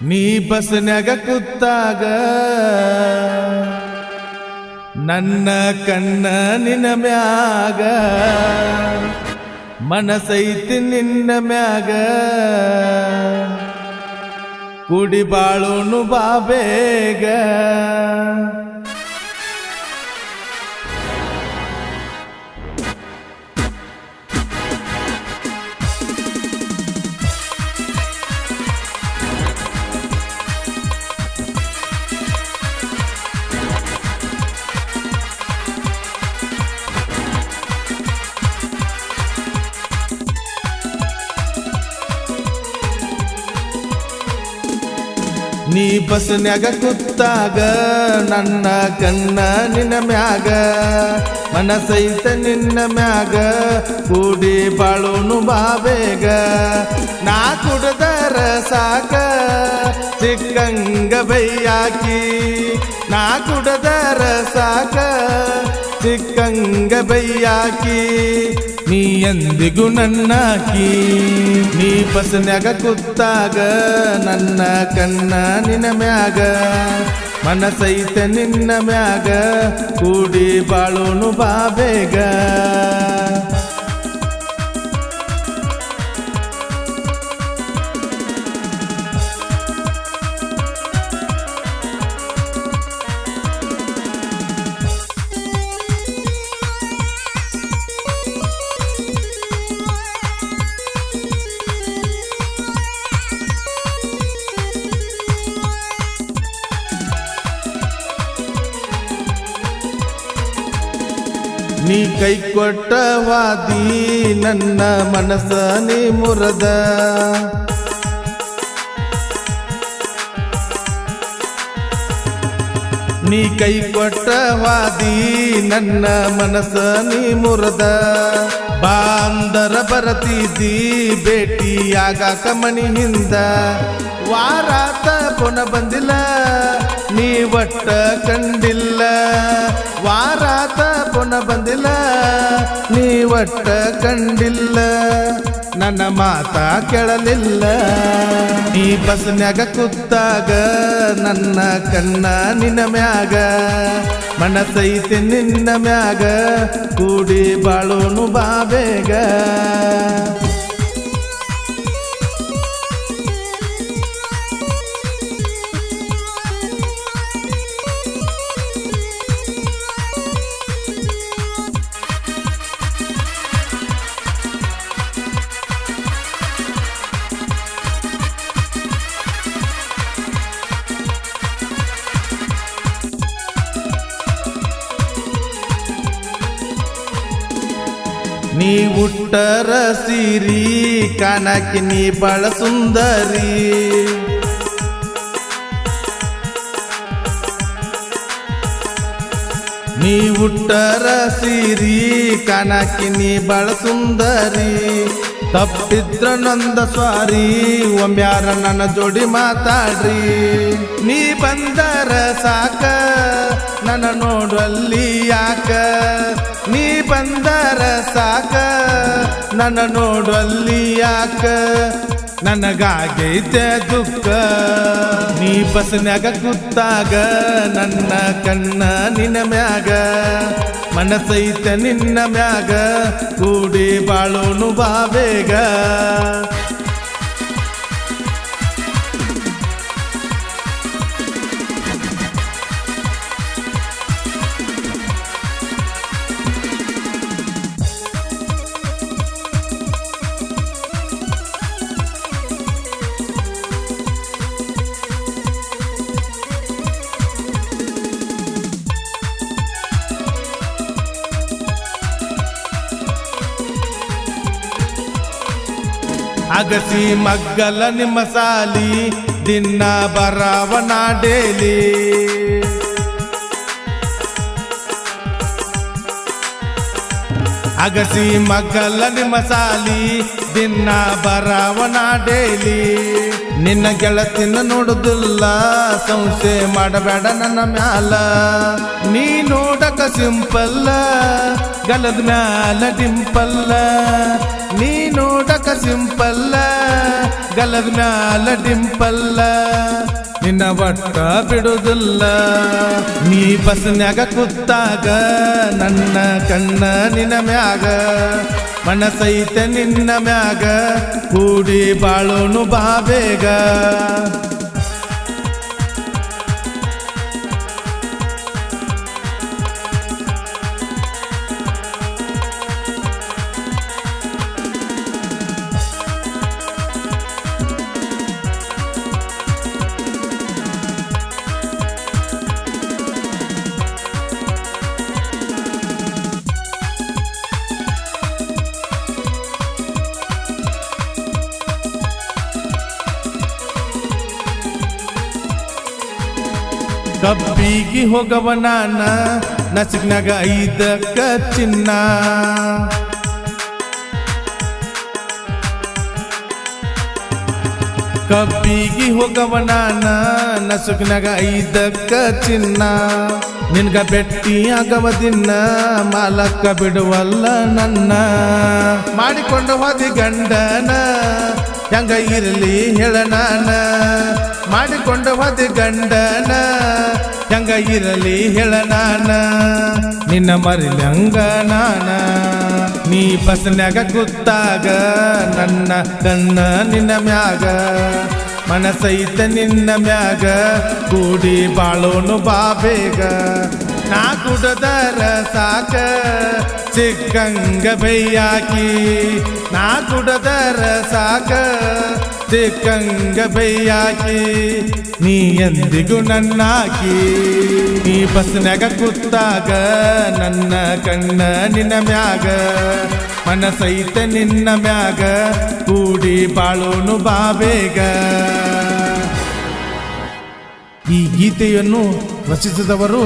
ನೀ ಬಸ್ನ್ಯಾಗ ಕುತ್ತಾಗ ನನ್ನ ಕಣ್ಣ ನಿನ್ನ ಮ್ಯಾಗ ಮನಸೈತಿ ನಿನ್ನ ಮ್ಯಾಗ. ಕುಡಿ ಬಾಳುನು ಬಾಬೇಗ ನೀ ಬಸ್ನ್ಯಾಗ ಕುತ್ತಾಗ ನನ್ನ ಕಣ್ಣ ನಿನ್ನ ಮ್ಯಾಗ, ಮನಸೈತ ನಿನ್ನ ಮ್ಯಾಗ ಕೂಡಿ ಬಾಳೋನು ಬಾಬೇಗ ನಾ ಕುಡದರ ಸಾಕ ಚಿಕ್ಕಂಗ ಬೈಯಾಕಿ. ನಾ ಕುಡದರ ಸಾಕ ಚಿಕ್ಕಂಗ ಬೈಯಾಕಿ, ನೀ ಎಂದಿಗೂ ನನ್ನಾಕಿ, ನೀ ಬಸ್ನ್ಯಾಗ ಕುತ್ತಾಗ ನನ್ನ ಕಣ್ಣ ನಿನ ಮ್ಯಾಗ, ಮನಸೈತ ನಿನ್ನ ಮ್ಯಾಗ, ಕೂಡಿ ಬಾಳೋನು ಬಾಬೇಗ ನೀ ಕೈ ಕೊಟ್ಟ ವಾದಿ ನನ್ನ ಮನಸ್ಸ ನೀ ಮುರದ. ನೀ ಕೈ ಕೊಟ್ಟ ವಾದಿ ನನ್ನ ಮನಸ್ಸ ನೀ ಮುರದ. ಬಾಂದರ ಬರತಿದ್ದಿ ಭೇಟಿ ಆಗಾಕ ಮನಿ ಹಿಂದ. ವಾರಾತ ಪುನ ಬಂದಿಲ್ಲ, ನೀ ಒಟ್ಟ ಕಂಡಿಲ್ಲ. ವಾರಾತ ಪುನ ಬಂದಿಲ್ಲ, ನೀ ಒಟ್ಟ ಕಂಡಿಲ್ಲ, ನನ್ನ ಮಾತ ಕೇಳಲಿಲ್ಲ. ನೀ ಬಸ್ನ್ಯಾಗ ಕೂತಾಗ ನನ್ನ ಕಣ್ಣ ನಿನ್ನ ಮ್ಯಾಗ, ಮನಸೈತೆ ನಿನ್ನ ಮ್ಯಾಗ, ಕೂಡಿ ಬಾಳೋನು ಬಾಬೇಗ ನೀ ಉಟ್ಟರ ಸಿರಿ ಕಾಣಕ್ಕೆ ನೀ ಬಳ ಸುಂದರಿ. ನೀ ಉಟ್ಟರ ಸಿರಿ ಕಾಣಕ್ಕೆ ನೀ ಬಳ ಸುಂದರಿ. ತಪ್ಪಿದ್ರ ನಂದ ಸ್ವಾರಿ ಒಮ್ಮ್ಯಾರ ನನ್ನ ಜೋಡಿ ಮಾತಾಡ್ರಿ. ನೀ ಬಂದರ ಸಾಕ ನನ್ನ ನೋಡುವಲ್ಲಿ ಯಾಕ? ನೀ ಬಂದರ ಸಾಕ? ನನ್ನ ನೋಡಲ್ಲಿ ಯಾಕ? ನನಗಾಗೈತೆ ದುಃಖ. ನೀ ಬಸ್ನ್ಯಾಗ ಕೂತಾಗ ನನ್ನ ಕಣ್ಣ ನಿನ್ನ ಮ್ಯಾಗ. ಮನಸೈತೆ ನಿನ್ನ ಮ್ಯಾಗ. ಕೂಡಿ ಬಾಳೋನು ಬಾಬೇಗ ಅಗಸಿ ಮಗ್ಗಲ ನಿಮ್ಮ ಸಾಲಿ ದಿನ ಬರವನ ಡೇಲಿ. ಅಗಸಿ ಮಗ್ಗಲ ನಿಮ್ಮ ಸಾಲಿ ದಿನ ಬರವನ ಡೇಲಿ. ನಿನ್ನ ಗೆಳತಿನ ನೋಡುದಿಲ್ಲ ಸಂಸೆ ಮಾಡಬೇಡ ನನ್ನ ಮ್ಯಾಲ. ನೀ ನೋಡಕ ಸಿಂಪಲ್ಲ, ಗಲದ ಮ್ಯಾಲ ಡಿಂಪಲ್ಲ. ನೀ ನೋಡಕ ಸಿಂಪಲ್ಲ, ಗಲದ ಮ್ಯಾಲ ಡಿಂಪಲ್ಲ, ನಿನ್ನ ಒಟ್ಟ ಬಿಡುದಿಲ್ಲ. ನೀ ಬಸ್ನ್ಯಾಗ ಕುತ್ತಾಗ ನನ್ನ ಕಣ್ಣ ನಿನ್ನ ಮ್ಯಾಗ, ಮನಸೈತೆ ನಿನ್ನ ಮ್ಯಾಗ, ಕೂಡಿ ಬಾಳೋನು ಬಾ ಕಬ್ಬಿಗಿ ಹೋಗವ ನಾನ ನಸಿಕ್ನಾಗ ಐದಕ್ಕ ಚಿನ್ನ. ಕಬ್ಬಿಗಿ ಹೋಗವ ನಾನ ನಸುಕಿನಾಗ ಐದಕ್ಕ ಚಿನ್ನ. ನಿನ್ಗ ಬೆಟ್ಟಿ ಆಗವ ದಿನ ಮಾಲಕ್ಕ ಬಿಡುವಲ್ಲ ನನ್ನ. ಮಾಡಿಕೊಂಡು ಹೋದಿ ಗಂಡನ, ಹೆಂಗ ಇರಲಿ ಹೇಳ ನಾನ. ಮಾಡಿಕೊಂಡು ಹೋದಿ ಗಂಡನ ಹೆಂಗ ಇರಲಿ ಹೇಳ ನಾನ. ನಿನ್ನ ಮರಿಲಿ ಹಂಗ ನಾನ. ನೀ ಬಸ್ನ್ಯಾಗ ಕೂತಾಗ ನನ್ನ ಕಣ್ಣ ನಿನ್ನ ಮ್ಯಾಗ. ಮನಸೈತ ನಿನ್ನ ಮ್ಯಾಗ ಕೂಡಿ ಬಾಳೋನು ಬಾಬೇಗ ನಾ ಕುಡದರ ಸಾಕ ಸಿಕ್ಕಂಗ ಬೈಯಾಕಿ. ನಾ ಕುಡದರ ಸಾಕ ಸಿಕ್ಕಂಗ ಬೈಯಾಕಿ, ನೀ ಎಂದಿಗೂ ನನ್ನಾಕಿ. ನೀ ಬಸ್ನಾಗ ಕೂತಾಗ ನನ್ನ ಕಣ್ಣ ನಿನ್ನ ಮ್ಯಾಗ, ಮನಸೈತ ನಿನ್ನ ಮ್ಯಾಗ, ಕೂಡಿ ಬಾಳೋನು ಬಾಬೇಗ ಈ ಗೀತೆಯನ್ನು ರಚಿಸಿದವರು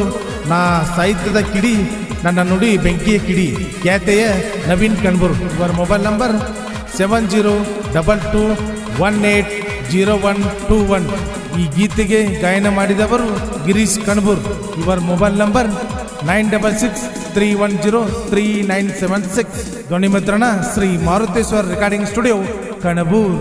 ನಾ ಸಾಹಿತ್ಯದ ಕಿಡಿ, ನನ್ನ ನುಡಿ ಬೆಂಕಿಯ ಕಿಡಿ, ಖ್ಯಾತೆಯ ನವೀನ್ ಕಣ್ಬೂರ್. ಇವರ mobile number seven zero double two one eight zero one two one ಈ ಗೀತೆಗೆ ಗಾಯನ ಮಾಡಿದವರು ಗಿರೀಶ್ ಕಣ್ಬೂರ್. ಇವರ mobile number nine double six three one zero three nine seven six ಧ್ವನಿ ಮುದ್ರಣ ಶ್ರೀ ಮಾರುತೇಶ್ವರ್ ರೆಕಾರ್ಡಿಂಗ್ ಸ್ಟುಡಿಯೋ ಕಣಬೂರ್.